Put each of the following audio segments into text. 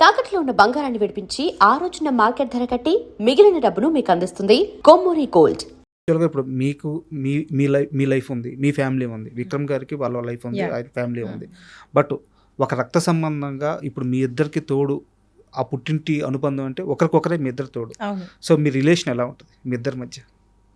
తాకట్లో ఉన్న బంగారాన్ని విడిపించి ఆ రోజున మార్కెట్ ధర కట్టి మిగిలిన డబ్బును మీకు అందిస్తుంది కొమ్మూరి గోల్డ్. యాక్చువల్గా ఇప్పుడు మీకు మీ మీ లైఫ్ మీ లైఫ్ ఉంది మీ ఫ్యామిలీ ఉంది. విక్రమ్ గారికి వాళ్ళ లైఫ్ ఉంది. ఆయన ఫ్యామిలీ ఉంది. బట్ ఒక రక్త సంబంధంగా ఇప్పుడు మీ ఇద్దరికి తోడు ఆ పుట్టింటి అనుబంధం అంటే ఒకరికొకరే మీ ఇద్దరు తోడు. సో మీ రిలేషన్ ఎలా ఉంటుంది మీ ఇద్దరి మధ్య?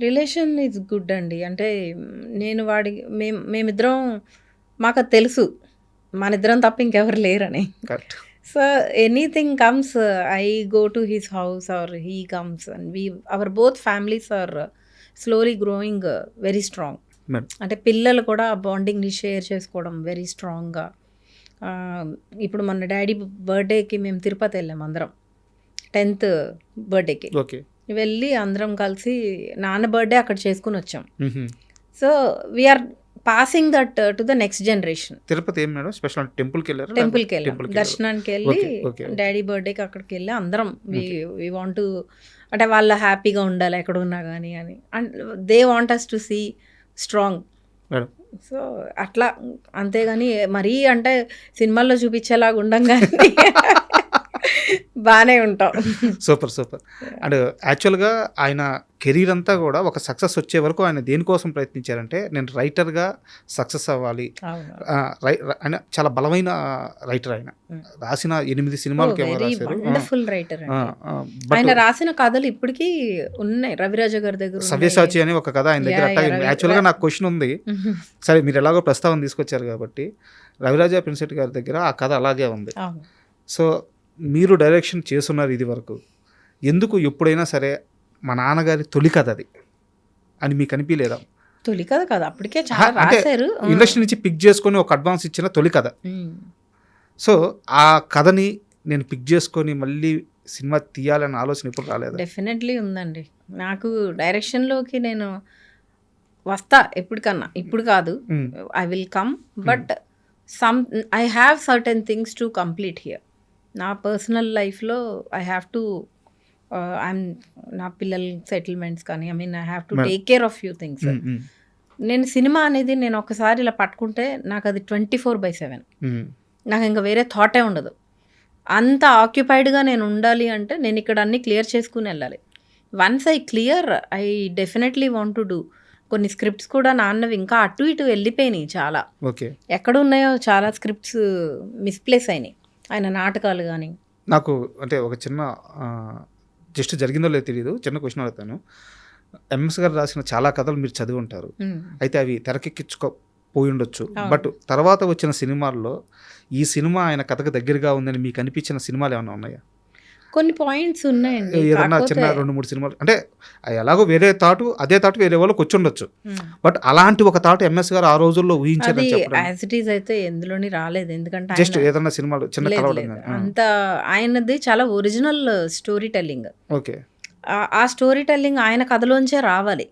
రిలేషన్ ఈజ్ గుడ్ అండి. అంటే నేను వాడి మేము మేమిద్దరం మాకు అది తెలుసు. మన ఇద్దరం తప్ప ఇంకెవరు లేరని. Correct so anything comes I go to his house or he comes and we our both families are slowly growing very strong. అంటే పిల్లలు కూడా బాండింగ్ని షేర్ చేసుకోవడం వెరీ స్ట్రాంగ్గా ఇప్పుడు మన డాడీ బర్త్డేకి మేము తిరుపతి వెళ్ళాం అందరం. టెన్త్ బర్త్డేకి. వెళ్ళి అందరం కలిసి నాన్న బర్త్డే అక్కడ చేసుకుని వచ్చాం. So we are passing that to the next generation Tirupati ఏం మేడం? స్పెషల్ టెంపుల్కి వెళ్ళారు? టెంపుల్కి వెళ్ళాం. దర్శనానికి వెళ్ళి. డాడీ బర్త్డేకి అక్కడికి వెళ్ళి అందరం. వి వాంట్ అంటే వాళ్ళ హ్యాపీగా ఉండాలి ఎక్కడ ఉన్నా కానీ అని. And they want us to see strong madam. So అట్లా అంతేగాని మరీ అంటే సినిమాల్లో చూపించేలాగా ఉండం కానీ బాగానే ఉంటాం. Super super. అండ్ యాక్చువల్గా ఆయన కెరీర్ అంతా కూడా ఒక సక్సెస్ వచ్చే వరకు ఆయన దేనికోసం ప్రయత్నించారంటే నేను రైటర్గా సక్సెస్ అవ్వాలి. ఆయన చాలా బలమైన రైటర్ ఆయన. రాసిన ఎనిమిది సినిమాలకి వండర్ఫుల్ రైటర్ ఆయన. రాసిన కథలు ఇప్పటికీ ఉన్నాయి. రవిరాజ గారి దగ్గర. సవ్యసాచి అని ఒక కథ ఆయన దగ్గర యాక్చువల్గా నాకు క్వశ్చన్ ఉంది. సరే మీరు ఎలాగో ప్రస్తావన తీసుకొచ్చారు కాబట్టి రవిరాజా ప్రిన్సెట్ గారి దగ్గర ఆ కథ అలాగే ఉంది. సో మీరు డైరెక్షన్ చేస్తున్నారు ఇది వరకు. ఎందుకు ఎప్పుడైనా సరే మా నాన్నగారి తొలి కథ అది? అని మీకు అనిపించలేదా తొలి కథ కదా అప్పటికే చాలా రాశారు. ఇండస్ట్రీ నుంచి పిక్ చేసుకొని ఒక అడ్వాన్స్ ఇచ్చిన తొలి కథ. సో ఆ కథని నేను పిక్ చేసుకొని మళ్ళీ సినిమా తీయాలన్న ఆలోచన ఇప్పుడు రాలేదు? డెఫినెట్లీ ఉందండి. నాకు డైరెక్షన్లోకి నేను వస్తా ఎప్పటికన్నా. ఇప్పుడు కాదు. I will come but some I have certain things to complete here నా పర్సనల్ లైఫ్లో I have to I am నా పిల్లల సెటిల్మెంట్స్ కానీ I mean I have to. Take care of few things. నేను సినిమా అనేది నేను ఒకసారి ఇలా పట్టుకుంటే నాకు అది ట్వంటీ ఫోర్ బై సెవెన్. నాకు ఇంకా వేరే థాటే ఉండదు. అంత ఆక్యుపైడ్గా నేను ఉండాలి అంటే నేను ఇక్కడ అన్ని క్లియర్ చేసుకుని వెళ్ళాలి. Once I clear I definitely want to do. కొన్ని స్క్రిప్ట్స్ కూడా నాన్నవి ఇంకా అటు ఇటు వెళ్ళిపోయినాయి చాలా. ఓకే. ఎక్కడ ఉన్నాయో చాలా స్క్రిప్ట్స్ మిస్ప్లేస్ అయినాయి. ఆయన నాటకాలు కానీ నాకు అంటే ఒక చిన్న జస్ట్ జరిగిందో లేదో తెలియదు చిన్న క్వశ్చన్ అడుగుతాను. ఎంఎస్ గారు రాసిన చాలా కథలు మీరు చదివి ఉంటారు. అయితే అవి తెరకెక్కించుకో పోయి ఉండొచ్చు. బట్ తర్వాత వచ్చిన సినిమాల్లో ఈ సినిమా ఆయన కథకు దగ్గరగా ఉందని మీకు అనిపించిన సినిమాలు ఏమైనా ఉన్నాయా? కొన్ని పాయింట్స్ ఉన్నాయండి. ఏదన్నా చిన్న రెండు మూడు సినిమాలు. అంటే ఎలాగో వేరే థాటు అదే థాటు వేరే వాళ్ళకి వచ్చి ఉండొచ్చు. బట్ అలాంటి ఒక థాట్ ఎంఎస్ గారు ఆ రోజుల్లో చెప్పడం. యాజ్ ఇట్ ఈజ్ అయితే ఎందులోని రాలేదు. ఎందుకంటే జస్ట్ ఏదన్నా సినిమాలు చిన్న కలవడం అంత ఆయనది చాలా ఒరిజినల్ స్టోరీ టెల్లింగ్ ఓకే. ఆ స్టోరీ టెల్లింగ్ ఆయన కథలోంచే రావాలి.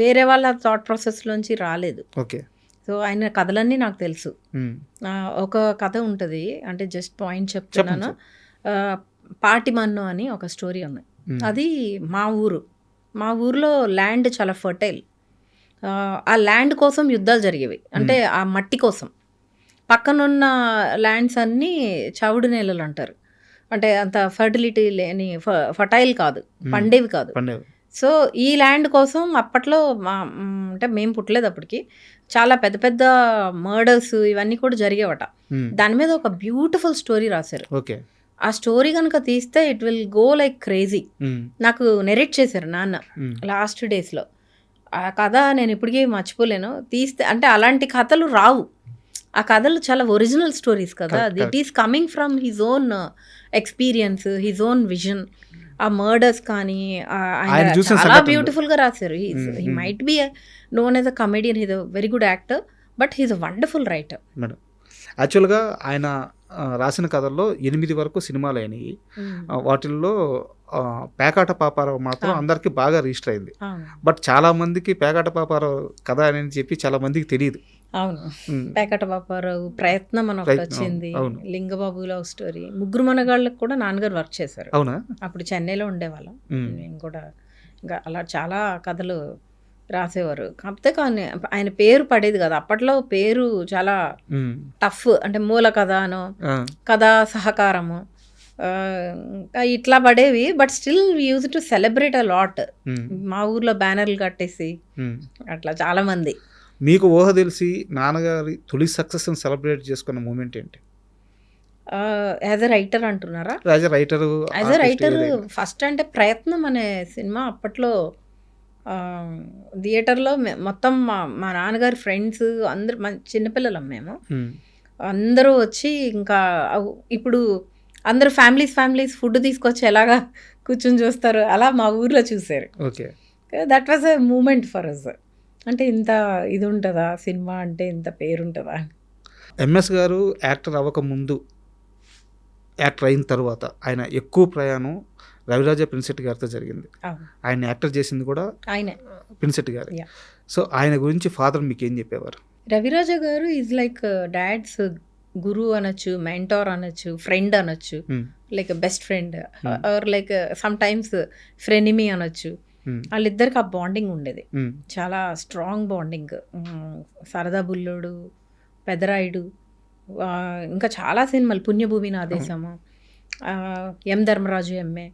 వేరే వాళ్ళ థాట్ ప్రాసెస్లోంచి రాలేదు. ఓకే. సో ఆయన కథలన్నీ నాకు తెలుసు. ఒక కథ ఉంటుంది. అంటే జస్ట్ పాయింట్ చెప్తున్నాను. పాటిమన్ను అని ఒక స్టోరీ ఉంది. అది మా ఊరు. మా ఊర్లో ల్యాండ్ చాలా ఫర్టైల్. ఆ ల్యాండ్ కోసం యుద్ధాలు జరిగేవి. అంటే ఆ మట్టి కోసం. పక్కనున్న ల్యాండ్స్ అన్నీ చవుడు నేలలు అంటారు. అంటే అంత ఫర్టిలిటీ లేని ఫర్టైల్ కాదు. పండేవి కాదు. సో ఈ ల్యాండ్ కోసం అప్పట్లో మా అంటే మేము పుట్టలేదు అప్పటికి. చాలా పెద్ద పెద్ద మర్డర్స్ ఇవన్నీ కూడా జరిగేవట. దాని మీద ఒక బ్యూటిఫుల్ స్టోరీ రాశారు. ఓకే. ఆ స్టోరీ కనుక తీస్తే it will go like crazy. నాకు నెరేట్ చేశారు నాన్న లాస్ట్ డేస్లో. ఆ కథ నేను ఇప్పటికీ మర్చిపోలేను. తీస్తే అంటే అలాంటి కథలు రావు. ఆ కథలు చాలా ఒరిజినల్ స్టోరీస్ కదా. Correct, this is coming from his own experience his own vision ఆ మర్డర్స్ కానీ చాలా సంఘటనలు. బ్యూటిఫుల్గా రాశారు he. Might be known as a comedian he's a very good actor but he's a wonderful writer యాక్చువల్గా ఆయన రాసిన కథల్లో ఎనిమిది వరకు సినిమాలు అయినాయి. వాటిల్లో పేకాట పాపారావు మాత్రం. అందరికీ బాగా రిజిస్టర్ అయింది. బట్ చాలా మందికి పేకాట పాపారావు కథ అని చెప్పి చాలా మందికి తెలియదు. అవును. పేకట బాపారావు ప్రయత్నం అని ఒకటి వచ్చింది. Lingababu love story. ముగ్గురు మనగాళ్ళకి కూడా నాన్నగారు వర్క్ చేశారు. అవునా? అప్పుడు చెన్నైలో ఉండేవాళ్ళం. మేము కూడా ఇంకా అలా చాలా కథలు రాసేవారు. కాకపోతే కానీ ఆయన పేరు పడేది కదా. అప్పట్లో పేరు చాలా టఫ్ అంటే మూల కథ అనో కథా సహకారము ఇట్లా పడేవి. But still use to celebrate a lot. మా ఊర్లో బ్యానర్లు కట్టేసి. అట్లా చాలా మంది. మీకు ఊహ తెలిసి నాన్నగారి తొలి సక్సెస్ని సెలబ్రేట్ చేసుకున్న మూమెంట్ ఏంటి? యాజ్ ఎ రైటర్ అంటున్నారా? As a writer as a writer first అంటే ప్రయత్నం అనే సినిమా అప్పట్లో థియేటర్లో మొత్తం మా మా నాన్నగారి ఫ్రెండ్స్ అందరు మన చిన్నపిల్లలం మేము. అందరూ వచ్చి ఇంకా ఇప్పుడు అందరూ ఫ్యామిలీస్ ఫ్యామిలీస్ ఫుడ్ తీసుకొచ్చి ఎలాగా కూర్చొని చూస్తారు అలా మా ఊర్లో చూశారు. Okay. That was a moment for us అంటే ఇంత ఇది ఉంటుందా? సినిమా అంటే ఇంత పేరు ఉంటుందా ఎంఎస్ గారు యాక్టర్ అవ్వక ముందు యాక్టర్ అయిన తర్వాత ఆయన ఎక్కువ ప్రయాణం రవిరాజ ప్రిన్సెట్ గారితో జరిగింది. ఆయన యాక్టర్ చేసింది కూడా ఆయనే. ప్రిన్సెట్ గారు. సో ఆయన గురించి ఫాదర్ మీకు ఏం చెప్పేవారు? రవిరాజ గారు ఈజ్ లైక్ డాడ్స్ గురువు అనొచ్చు మెంటార్ అనొచ్చు ఫ్రెండ్ అనొచ్చు Hmm. Like best friend Hmm. Or like sometimes frenemy అనొచ్చు. Hmm. వాళ్ళిద్దరికి ఆ బాండింగ్ ఉండేది. చాలా స్ట్రాంగ్ బాండింగ్ సరదా బుల్లోడు పెదరాయుడు ఇంకా చాలా సినిమాలు. పుణ్యభూమి నా దేశము ఎం ధర్మరాజు ఎంఏ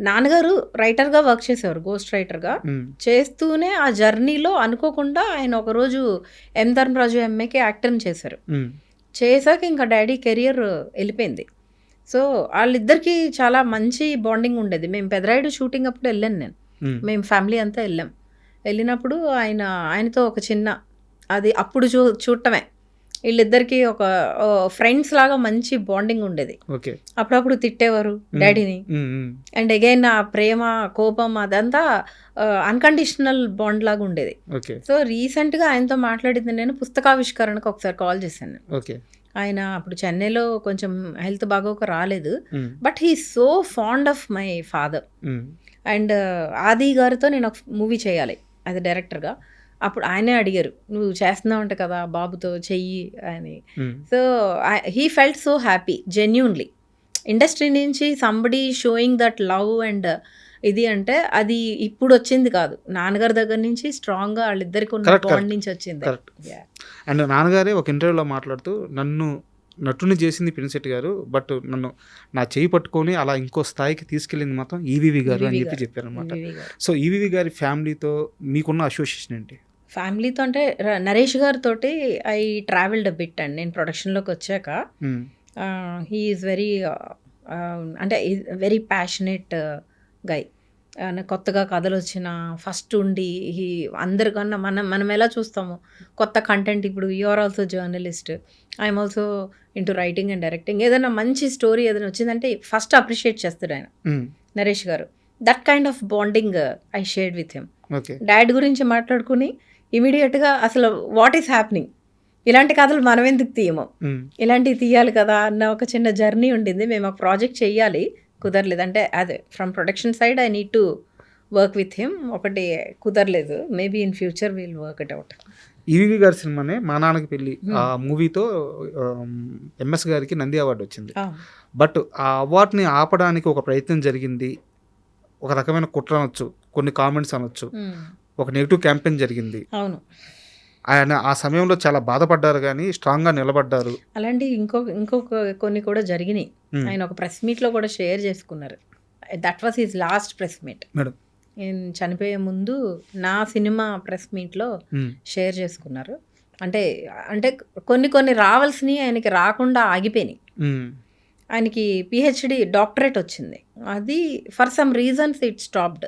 నాన్నగారు రైటర్గా వర్క్ చేసేవారు గోస్ట్ రైటర్గా చేస్తూనే ఆ జర్నీలో అనుకోకుండా ఆయన ఒకరోజు ఎం ధర్మరాజు ఎంఏకి యాక్టర్ని చేశారు. చేశాక ఇంకా డాడీ కెరియర్ వెళ్ళిపోయింది. సో వాళ్ళిద్దరికి చాలా మంచి బాండింగ్ ఉండేది. మేము పెదరాయుడు షూటింగ్ అప్పుడు వెళ్ళాను నేను. మేము. ఫ్యామిలీ అంతా వెళ్ళాం. వెళ్ళినప్పుడు ఆయన ఆయనతో ఒక చిన్న అది అప్పుడు చూ చూడటమే. వీళ్ళిద్దరికి ఒక ఫ్రెండ్స్ లాగా మంచి బాండింగ్ ఉండేది. ఓకే. అప్పుడప్పుడు తిట్టేవారు డాడీని. అండ్ అగైన్ ఆ ప్రేమ కోపం అదంతా అన్కండిషనల్ బాండ్ లాగా ఉండేది. ఓకే. సో రీసెంట్గా ఆయనతో మాట్లాడింది నేను పుస్తకావిష్కరణకు ఒకసారి కాల్ చేశాను. ఆయన అప్పుడు చెన్నైలో కొంచెం హెల్త్ బాగోక రాలేదు. But he so fond of my father and Adi గారితో నేను ఒక మూవీ చేయాలి అది డైరెక్టర్గా అప్పుడు ఆయనే అడిగారు నువ్వు చేస్తున్నావు అంట కదా బాబుతో చెయ్యి అని so he felt so happy genuinely industry నుంచి somebody showing that love and ఇది అంటే అది ఇప్పుడు వచ్చింది కాదు నాన్నగారి దగ్గర నుంచి స్ట్రాంగ్గా వాళ్ళిద్దరికి ఉన్న బాండ్. నుంచి వచ్చింది. అండ్ నాన్నగారే ఒక ఇంటర్వ్యూలో మాట్లాడుతూ నన్ను నటుని చేసింది ప్రిన్సెట్ గారు బట్ నన్ను నా చేయి పట్టుకొని అలా ఇంకో స్థాయికి తీసుకెళ్ళింది మాత్రం ఈవీవి గారు అని చెప్పి. చెప్పారనమాట. సో ఈవీవి గారి ఫ్యామిలీతో మీకున్న అసోసియేషన్ ఏంటి ఫ్యామిలీతో అంటే నరేష్ గారితో ఐ ట్రావెల్డ్ బిట్ అండి. నేను ప్రొడక్షన్లోకి వచ్చాక ఉమ్, హీ ఈజ్ వెరీ అంటే వెరీ ప్యాషనెట్ గై కొత్తగా కథలు వచ్చిన ఫస్ట్ ఉండి ఈ అందరికన్నా మనం మనం ఎలా చూస్తాము? కొత్త కంటెంట్ ఇప్పుడు you are also journalist I am also into writing and directing ఏదైనా మంచి స్టోరీ ఏదైనా వచ్చిందంటే ఫస్ట్ అప్రిషియేట్ చేస్తాడు ఆయన. Naresh garu. That kind of bonding I shared with him dad గురించి మాట్లాడుకుని ఇమీడియట్గా అసలు వాట్ ఈస్ హ్యాపెనింగ్ ఇలాంటి కథలు మనం ఎందుకు తీయము ఇలాంటివి తీయాలి కదా అన్న ఒక చిన్న జర్నీ ఉండింది. మేము ఒక ప్రాజెక్ట్ చెయ్యాలి కుదరలేదు. అంటే అదే from production side I need to work with him ఒకటి కుదరలేదు. Maybe in future we'll work it out EVV గారి సినిమానే మా నాన్నకి పెళ్ళి. ఆ మూవీతో ఎంఎస్ గారికి నంది అవార్డు వచ్చింది. బట్ ఆ అవార్డుని ఆపడానికి ఒక ప్రయత్నం జరిగింది. ఒక రకమైన కుట్ర అనొచ్చు. కొన్ని కామెంట్స్ అనొచ్చు. ఒక నెగిటివ్ క్యాంపెయిన్ జరిగింది. అవును. ఆయన ఆ సమయంలో చాలా బాధపడ్డారు కానీ స్ట్రాంగ్గా నిలబడ్డారు. అలాంటి ఇంకొక ఇంకొక కొన్ని కూడా జరిగినాయి. ఆయన ఒక ప్రెస్ మీట్లో కూడా షేర్ చేసుకున్నారు. That was his last press meet madam. నేను చనిపోయే ముందు నా సినిమా ప్రెస్ మీట్లో ఉమ్, షేర్ చేసుకున్నారు. అంటే అంటే కొన్ని కొన్ని రావాల్సినవి ఆయనకి రాకుండా ఆగిపోయినాయి. ఆయనకి పిహెచ్డి డాక్టరేట్ వచ్చింది. అది for some reasons it stopped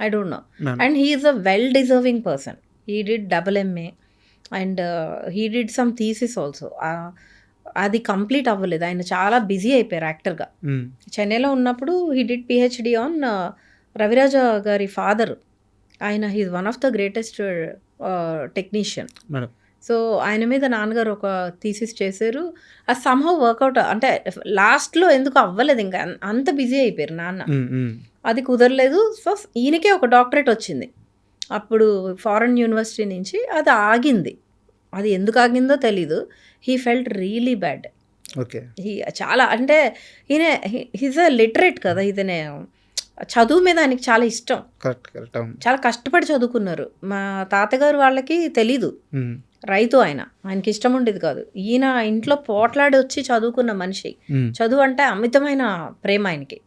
I don't know and he is a well deserving person he did double MA and he did some thesis also అది కంప్లీట్ అవ్వలేదు. ఆయన చాలా బిజీ అయిపోయారు యాక్టర్గా ఉమ్, చెన్నైలో ఉన్నప్పుడు he did PhD on Raviraja గారి father ఆయన he's one of the greatest technician so ఆయన మీద నాన్నగారు ఒక థీసిస్ చేశారు. అది సమ్హౌ వర్కౌట్ అంటే లాస్ట్లో ఎందుకు అవ్వలేదు ఇంకా. అంత బిజీ అయిపోయారు నాన్న. ఉమ్, ఉమ్, అది కుదరలేదు. సో ఈయనకే ఒక డాక్టరేట్ వచ్చింది. అప్పుడు ఫారెన్ యూనివర్సిటీ నుంచి అది ఆగింది. అది ఎందుకు ఆగిందో తెలీదు. He felt really bad. Okay. He చాలా అంటే ఈయన హీజ్ అ లిటరేట్ కదా ఇతనే చదువు మీద ఆయనకి చాలా ఇష్టం. కరెక్ట్ కరెక్ట్ చాలా కష్టపడి చదువుకున్నారు. మా తాతగారు వాళ్ళకి తెలీదు. రైతు ఆయన. ఆయనకి ఇష్టం ఉండేది కాదు. ఈయన ఇంట్లో పోట్లాడి వచ్చి చదువుకున్న మనిషి. చదువు అంటే అమితమైన ప్రేమ ఆయనకి.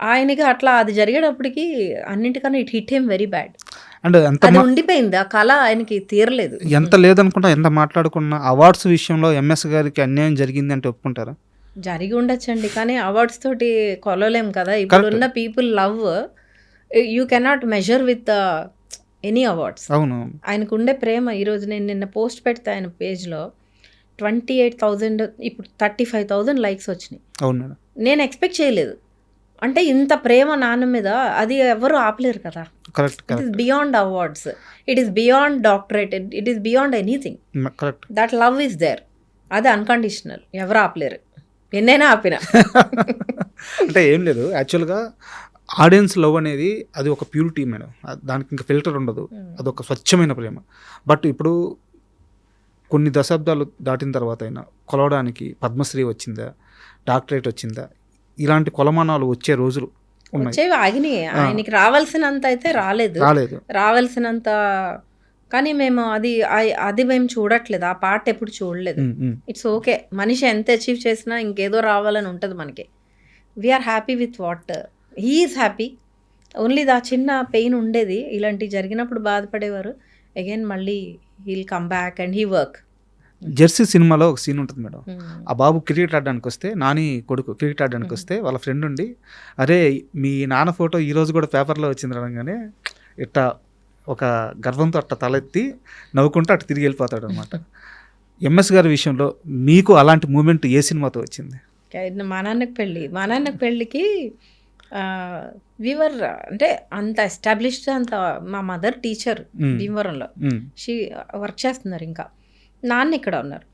ఆయనకి అట్లా అది జరిగేటప్పటికి అన్నింటికన్నా it hit him very bad. And ఎంత అది ఉండిపోయింది ఆ కళ ఆయనకి తీరలేదు. ఎంత లేదనుకుంటా ఎంత మాట్లాడుకున్నా అవార్డ్స్ విషయంలో ఎంఎస్ గారికి అన్యాయం జరిగింది అంటే ఒప్పుకుంటారా? జరిగి ఉండొచ్చండి కానీ అవార్డ్స్ తోటి కొలలేం కదా. ఇప్పుడున్న people love you cannot measure with any awards. అవును. ఆయనకు ఉండే ప్రేమ ఈరోజు నేను నిన్న పోస్ట్ పెడితే ఆయన పేజ్లో ట్వంటీ ఎయిట్ థౌజండ్ ఇప్పుడు థర్టీ ఫైవ్ థౌజండ్ లైక్స్ వచ్చినాయి. అవును నేను ఎక్స్పెక్ట్ చేయలేదు. అంటే ఇంత ప్రేమ నాన్న మీద అది ఎవరు ఆపలేరు కదా. Correct it correct beyond awards it is beyond doctorate it is beyond anything correct that love is there అది అన్కండిషనల్ ఎవరు ఆపలేరు. ఎన్నైనా ఆపిన. అంటే ఏం లేదు. యాక్చువల్గా ఆడియన్స్ లవ్ అనేది అది ఒక ప్యూరిటీ మేడం. అది- దానికి ఇంకా ఫిల్టర్ ఉండదు. అదొక స్వచ్ఛమైన ప్రేమ. బట్ ఇప్పుడు కొన్ని దశాబ్దాలు దాటిన తర్వాత అయినా కొలవడానికి పద్మశ్రీ వచ్చిందా? డాక్టరేట్ వచ్చిందా? ఇలాంటి కొలమానాలు వచ్చే రోజులు వచ్చేవి ఆగినాయి. ఆయనకి రావాల్సినంత అయితే రాలేదు. రాలేదు. రావాల్సినంత కానీ మేము అది అది మేము చూడట్లేదు. ఆ పార్ట్ ఎప్పుడు చూడలేదు. ఇట్స్ ఓకే మనిషి ఎంత అచీవ్ చేసినా ఇంకేదో రావాలని ఉంటుంది మనకి. We are happy with what he is happy only the చిన్న పెయిన్ ఉండేది. ఇలాంటివి జరిగినప్పుడు బాధపడేవారు. అగైన్ మళ్ళీ he'll come back and he work Jersey సినిమాలో ఒక సీన్ ఉంటుంది మేడం. ఆ బాబు క్రికెట్ ఆడడానికి వస్తే నాని కొడుకు క్రికెట్ ఆడడానికి వస్తే వాళ్ళ ఫ్రెండ్ ఉండి అరే మీ నాన్న ఫోటో ఈ రోజు కూడా పేపర్లో వచ్చింది అనగానే ఇట్ట ఒక గర్వంతో అట్ట తలెత్తి నవ్వుకుంటూ అటు తిరిగి వెళ్ళిపోతాడు అనమాట. ఎంఎస్ గారి విషయంలో మీకు అలాంటి మూమెంట్ ఏ సినిమాతో వచ్చింది? మా నాన్నకి పెళ్ళి. మా నాన్నకి పెళ్ళికి వివర్ అంటే అంత ఎస్టాబ్లిష్డ్ అంత మా మదర్ టీచర్. భీమవరంలో. షీ వర్క్ చేస్తున్నారు ఇంకా. నాన్న ఇక్కడ ఉన్నారు.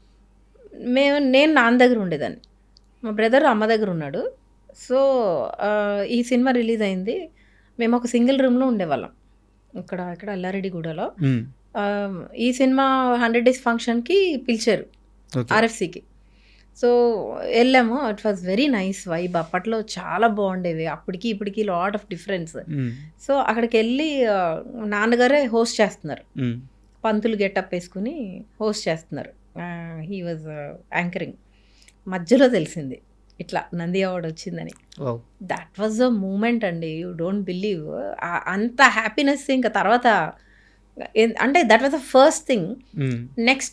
మేము నేను నాన్న దగ్గర ఉండేదాన్ని. మా బ్రదర్ అమ్మ దగ్గర ఉన్నాడు. సో ఈ సినిమా రిలీజ్ అయింది. మేము ఒక సింగిల్ రూమ్లో ఉండేవాళ్ళం. ఇక్కడ ఇక్కడ అల్లారెడ్డిగూడలో. ఈ సినిమా హండ్రెడ్ డేస్ ఫంక్షన్కి పిలిచారు ఆర్ఎఫ్సికి. సో వెళ్ళాము. It was very nice vibe అప్పట్లో చాలా బాగుండేవి. అప్పటికి ఇప్పటికి లాట్ ఆఫ్ డిఫరెన్స్ సో అక్కడికి వెళ్ళి నాన్నగారే హోస్ట్ చేస్తున్నారు. పంతులు గెటప్ వేసుకుని హోస్ట్ చేస్తున్నారు. హీ వాజ్ యాంకరింగ్ మధ్యలో తెలిసింది. ఇట్లా నంది అవార్డు వచ్చిందని. దట్ వాజ్ అ మూమెంట్ అండి. యూ డోంట్ బిలీవ్ అంత హ్యాపీనెస్ ఇంకా తర్వాత అంటే that was the first thing next